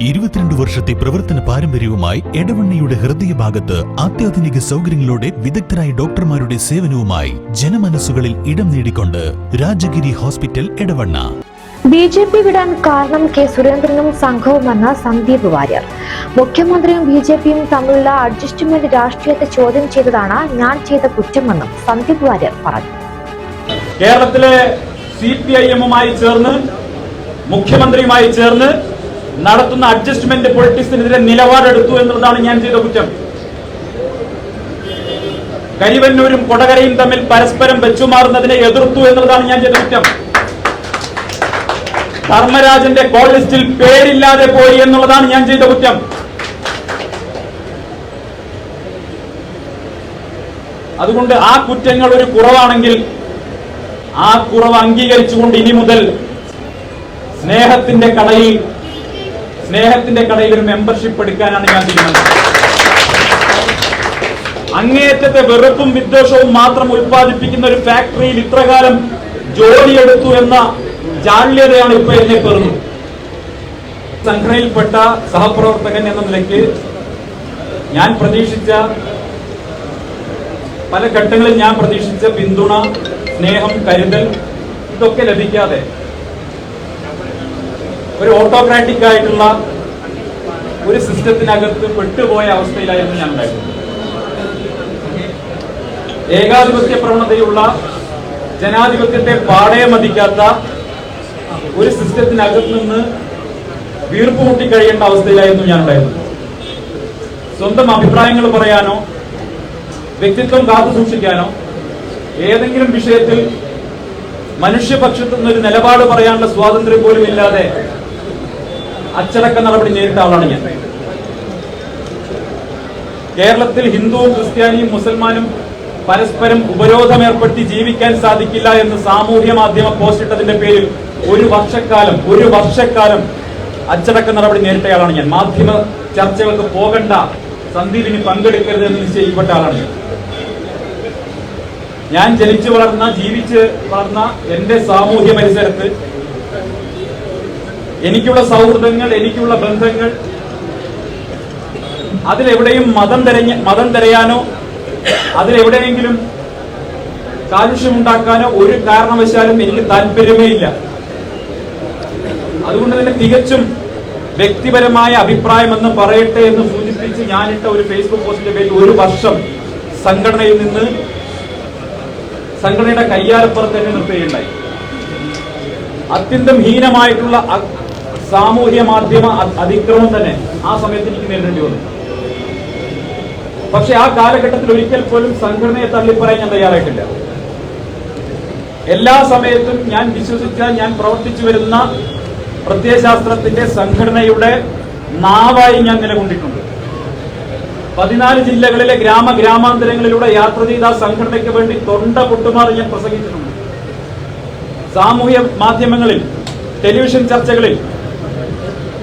ഇരുപത്തിരണ്ട് വർഷത്തെ പ്രവർത്തന പാരമ്പര്യവുമായി എടവണ്ണയുടെ ഹൃദയഭാഗത്ത് അത്യാധുനിക സൗകര്യങ്ങളോടെ വിദഗ്ധരായ ഡോക്ടർമാരുടെ സേവനവുമായി ജനമനസ്സുകളിൽ ഇടം നേടിക്കൊണ്ട് Rajagiri hospital Edavanna. B J P വിടാൻ കാരണം കെ സുരേന്ദ്രനും സംഘവുമെന്ന് സന്ദീപ് വാര്യർ. മുഖ്യമന്ത്രിയും ബി ജെ പിയും തമ്മിലുള്ള അഡ്ജസ്റ്റ്മെന്റ് രാഷ്ട്രീയത്തെ ചോദ്യം ചെയ്തതാണ് ഞാൻ ചെയ്ത കുറ്റമെന്നും സന്ദീപ് വാര്യർ പറഞ്ഞു. കേരളത്തിലെ സി പി ഐ എമ്മുമായി ചേർന്ന് മുഖ്യമന്ത്രിയുമായി ചേർന്ന് നടത്തുന്ന അഡ്ജസ്റ്റ്മെന്റ് പൊളിറ്റിക്സിനെതിരെ നിലപാടെടുത്തു എന്നുള്ളതാണ് ഞാൻ ചെയ്ത കുറ്റം. കരിവന്നൂരും കൊടകരയും തമ്മിൽ പരസ്പരം വെച്ചുമാറുന്നതിനെ എതിർത്തു എന്നുള്ളതാണ് ഞാൻ ചെയ്ത കുറ്റം. ധർമ്മരാജന്റെ കോൾ ലിസ്റ്റിൽ പേരില്ലാതെ പോയി എന്നുള്ളതാണ് ഞാൻ ചെയ്ത കുറ്റം. അതുകൊണ്ട് ആ കുറ്റങ്ങൾ ഒരു കുറവാണെങ്കിൽ ആ കുറവ് അംഗീകരിച്ചുകൊണ്ട് ഇനി മുതൽ സ്നേഹത്തിന്റെ കടയിൽ സ്നേഹത്തിന്റെ കടയിൽ ഒരു മെമ്പർഷിപ്പ് എടുക്കാനാണ് ഞാൻ തീരുമാനിച്ചത്. അങ്ങേയറ്റത്തെ വെറുപ്പും വിദ്വേഷവും മാത്രം ഉൽപ്പാദിപ്പിക്കുന്ന ഒരു ഫാക്ടറിയിൽ ഇത്രകാലം ജോലിയെടുത്തു എന്ന ജാള്യതയാണ് ഇപ്പൊ എന്നെ പേറുന്നത്. സംഘടനയിൽപ്പെട്ട സഹപ്രവർത്തകൻ എന്ന നിലയ്ക്ക് ഞാൻ പ്രതീക്ഷിച്ച പല ഘട്ടങ്ങളിൽ ഞാൻ പ്രതീക്ഷിച്ച പിന്തുണ സ്നേഹം കരുതൽ ഇതൊക്കെ ലഭിക്കാതെ ഒരു ഓട്ടോക്രാറ്റിക് ആയിട്ടുള്ള ഒരു സിസ്റ്റത്തിനകത്ത് പെട്ടുപോയ അവസ്ഥയിലായിരുന്നു ഞാൻ ഉണ്ടായിരുന്നത് ഏകാധിപത്യ പ്രവണതയുള്ള ജനാധിപത്യത്തെ പാടെ മതിക്കാത്ത ഒരു സിസ്റ്റത്തിനകത്ത് നിന്ന് വീർപ്പ് മുട്ടി കഴിയേണ്ട അവസ്ഥയിലായിരുന്നു ഞാൻ ഉണ്ടായിരുന്നത് സ്വന്തം അഭിപ്രായങ്ങൾ പറയാനോ വ്യക്തിത്വം കാത്തു സൂക്ഷിക്കാനോ ഏതെങ്കിലും വിഷയത്തിൽ മനുഷ്യപക്ഷത്തു നിന്നൊരു നിലപാട് പറയാനുള്ള സ്വാതന്ത്ര്യം പോലും ഇല്ലാതെ അച്ചടക്ക നടപടി നേരിട്ട ആളാണ് ഞാൻ. കേരളത്തിൽ ഹിന്ദുവും ക്രിസ്ത്യാനിയും മുസൽമാനും പരസ്പരം ഉപരോധം ഏർപ്പെടുത്തി ജീവിക്കാൻ സാധിക്കില്ല എന്ന് സാമൂഹ്യ മാധ്യമ പോസ്റ്റ് ഇട്ടതിന്റെ പേരിൽ ഒരു വർഷക്കാലം ഒരു വർഷക്കാലം അച്ചടക്ക നടപടി നേരിട്ടയാളാണ് ഞാൻ. മാധ്യമ ചർച്ചകൾക്ക് പോകണ്ട സന്ദീപിന് പങ്കെടുക്കരുത് എന്ന് നിശ്ചയിക്കപ്പെട്ട ആളാണ് ഞാൻ. ഞാൻ ജനിച്ചു വളർന്ന ജീവിച്ച് വളർന്ന എന്റെ സാമൂഹ്യ പരിസരത്ത് എനിക്കുള്ള സൗഹൃദങ്ങൾ എനിക്കുള്ള ബന്ധങ്ങൾ അതിലെവിടെയും മതം തിരഞ്ഞ മതം തിരയാനോ അതിലെവിടെയെങ്കിലും കാലുഷ്യമുണ്ടാക്കാനോ ഒരു കാരണവശാലും എനിക്ക് താല്പര്യമേ ഇല്ല അതുകൊണ്ട് തന്നെ തികച്ചും വ്യക്തിപരമായ അഭിപ്രായം എന്ന് പറയട്ടെ എന്ന് സൂചിപ്പിച്ച് ഞാനിട്ട ഒരു ഫേസ്ബുക്ക് പോസ്റ്റിന്റെ പേരിൽ ഒരു വർഷം സംഘടനയിൽ നിന്ന് സംഘടനയുടെ കയ്യാലപ്പുറത്ത് തന്നെ നിർത്തുകയുണ്ടായി. അത്യന്തം ഹീനമായിട്ടുള്ള സാമൂഹ്യ മാധ്യമ അതിക്രമം തന്നെ ആ സമയത്ത് എനിക്ക് നേരിടേണ്ടി വന്നു. പക്ഷെ ആ കാലഘട്ടത്തിൽ ഒരിക്കൽ പോലും സംഘടനയെ തള്ളിപ്പറയാൻ ഞാൻ തയ്യാറായിട്ടില്ല. എല്ലാ സമയത്തും ഞാൻ വിശ്വസിച്ച ഞാൻ പ്രവർത്തിച്ചു വരുന്ന പ്രത്യയശാസ്ത്രത്തിന്റെ സംഘടനയുടെ നാവായി ഞാൻ നിലകൊണ്ടിട്ടുണ്ട്. പതിനാല് ജില്ലകളിലെ ഗ്രാമ ഗ്രാമാന്തരങ്ങളിലൂടെ യാത്ര ചെയ്ത സംഘടനയ്ക്ക് വേണ്ടി തൊണ്ട പൊട്ടുമാറി ഞാൻ പ്രസംഗിച്ചിട്ടുണ്ട്. സാമൂഹ്യ മാധ്യമങ്ങളിൽ ടെലിവിഷൻ ചർച്ചകളിൽ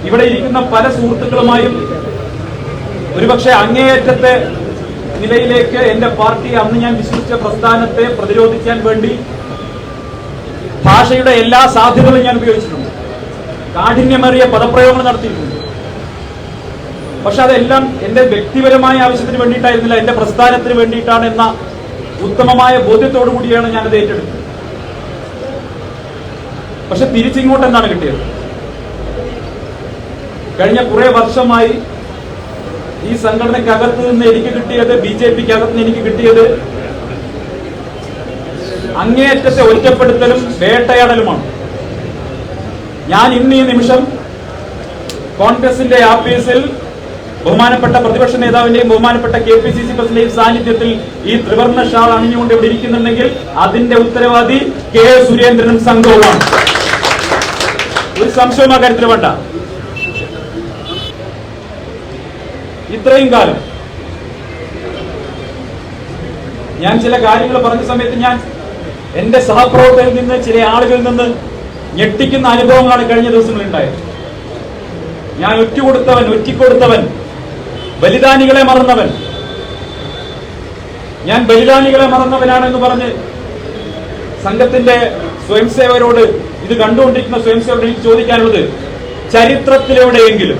ഇവിടെ ഇരിക്കുന്ന പല സുഹൃത്തുക്കളുമായും ഒരുപക്ഷെ അങ്ങേയറ്റത്തെ നിലയിലേക്ക് എന്റെ പാർട്ടി അന്ന് ഞാൻ വിശ്വസിച്ച പ്രസ്ഥാനത്തെ പ്രതിരോധിക്കാൻ വേണ്ടി ഭാഷയുടെ എല്ലാ സാധ്യതകളും ഞാൻ ഉപയോഗിച്ചിട്ടുണ്ട്. കാഠിന്യമേറിയ പദപ്രയോഗങ്ങൾ നടത്തിയിട്ടുണ്ട്. പക്ഷെ അതെല്ലാം എന്റെ വ്യക്തിപരമായ ആവശ്യത്തിന് വേണ്ടിയിട്ടായിരുന്നില്ല എന്റെ പ്രസ്ഥാനത്തിന് വേണ്ടിയിട്ടാണ് എന്ന ഉത്തമമായ ബോധ്യത്തോടു കൂടിയാണ് ഞാനത് ഏറ്റെടുത്തത്. പക്ഷെ തിരിച്ചിങ്ങോട്ട് എന്താണ് കിട്ടിയത്? കഴിഞ്ഞ കുറെ വർഷമായി ഈ സംഘടനയ്ക്കകത്ത് നിന്ന് എനിക്ക് കിട്ടിയത് ബി ജെ പിക്ക് അകത്ത് നിന്ന് എനിക്ക് കിട്ടിയത് അങ്ങേയറ്റത്തെ ഒറ്റപ്പെടുത്തലും വേട്ടയാടലുമാണ്. ഞാൻ ഇന്ന് ഈ നിമിഷം കോൺഗ്രസിന്റെ ആഫീസിൽ ബഹുമാനപ്പെട്ട പ്രതിപക്ഷ നേതാവിന്റെയും ബഹുമാനപ്പെട്ട കെ പി സി സി പ്രസിഡന്റെയും സാന്നിധ്യത്തിൽ ഈ ത്രിവർണ ഷാൾ അണിഞ്ഞുകൊണ്ട് ഇവിടെ ഇരിക്കുന്നുണ്ടെങ്കിൽ അതിന്റെ ഉത്തരവാദി കെ സുരേന്ദ്രനും സംഘവുമാണ്. ഒരു സംശയവും ആ കാര്യത്തിൽ വേണ്ട. ഇത്രയും കാലം. ഞാൻ ചില കാര്യങ്ങൾ പറഞ്ഞ സമയത്ത് ഞാൻ എന്റെ സഹപ്രവർത്തകരിൽ നിന്ന് ചില ആളുകളിൽ നിന്ന് ഞെട്ടിക്കുന്ന അനുഭവങ്ങളാണ് കഴിഞ്ഞ ദിവസങ്ങളിൽ ഉണ്ടായത്. ഞാൻ ഒറ്റുകൊടുത്തവൻ ഒറ്റിക്കൊടുത്തവൻ ബലിദാനികളെ മറന്നവൻ. ഞാൻ ബലിദാനികളെ മറന്നവനാണെന്ന് പറഞ്ഞ് സംഘത്തിന്റെ സ്വയംസേവരോട് ഇത് കണ്ടുകൊണ്ടിരിക്കുന്ന സ്വയംസേവരോട് എനിക്ക് ചോദിക്കാനുള്ളത് ചരിത്രത്തിലെവിടെയെങ്കിലും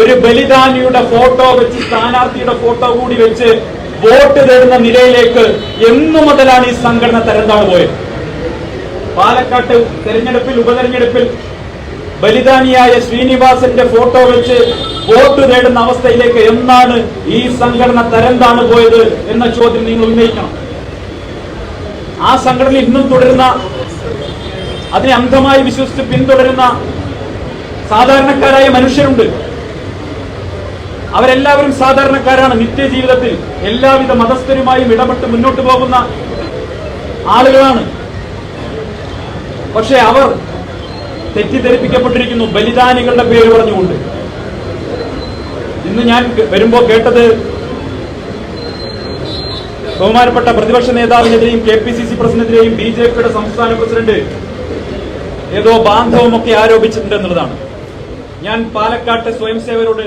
ഒരു ബലിദാനിയുടെ ഫോട്ടോ വെച്ച് സ്ഥാനാർത്ഥിയുടെ ഫോട്ടോ കൂടി വെച്ച് വോട്ട് തേടുന്ന നിലയിലേക്ക് എന്നു മുതലാണ് ഈ സംഘടന തരംതാണ് പോയത്. പാലക്കാട്ട് തെരഞ്ഞെടുപ്പിൽ ഉപതെരഞ്ഞെടുപ്പിൽ ബലിദാനിയായ ശ്രീനിവാസന്റെ ഫോട്ടോ വെച്ച് വോട്ട് തേടുന്ന അവസ്ഥയിലേക്ക് എന്നാണ് ഈ സംഘടന തരംതാണ് പോയത് എന്ന ചോദ്യം നിങ്ങൾ ഉന്നയിക്കണം. ആ സംഘടന ഇന്നും തുടരുന്ന അതിനെ അന്ധമായി വിശ്വസിച്ച് പിന്തുടരുന്ന സാധാരണക്കാരായ മനുഷ്യരുണ്ട്. അവരെല്ലാവരും സാധാരണക്കാരാണ് നിത്യജീവിതത്തിൽ എല്ലാവിധ മതസ്ഥരുമായും ഇടപെട്ട് മുന്നോട്ട് പോകുന്ന ആളുകളാണ്. പക്ഷെ അവർ തെറ്റിദ്ധരിപ്പിക്കപ്പെട്ടിരിക്കുന്നു ബലിദാനികളുടെ പേര് പറഞ്ഞുകൊണ്ട്. ഇന്ന് ഞാൻ വരുമ്പോ കേട്ടത് ബഹുമാനപ്പെട്ട പ്രതിപക്ഷ നേതാവിനെതിരെയും കെ പി സി സി പ്രസിഡന്റിനെതിരെയും ബി ജെ പിയുടെ സംസ്ഥാന പ്രസിഡന്റ് ഏതോ ബാന്ധവമൊക്കെ ആരോപിച്ചിട്ടുണ്ട് എന്നുള്ളതാണ്. ഞാൻ പാലക്കാട്ടെ സ്വയംസേവരോട്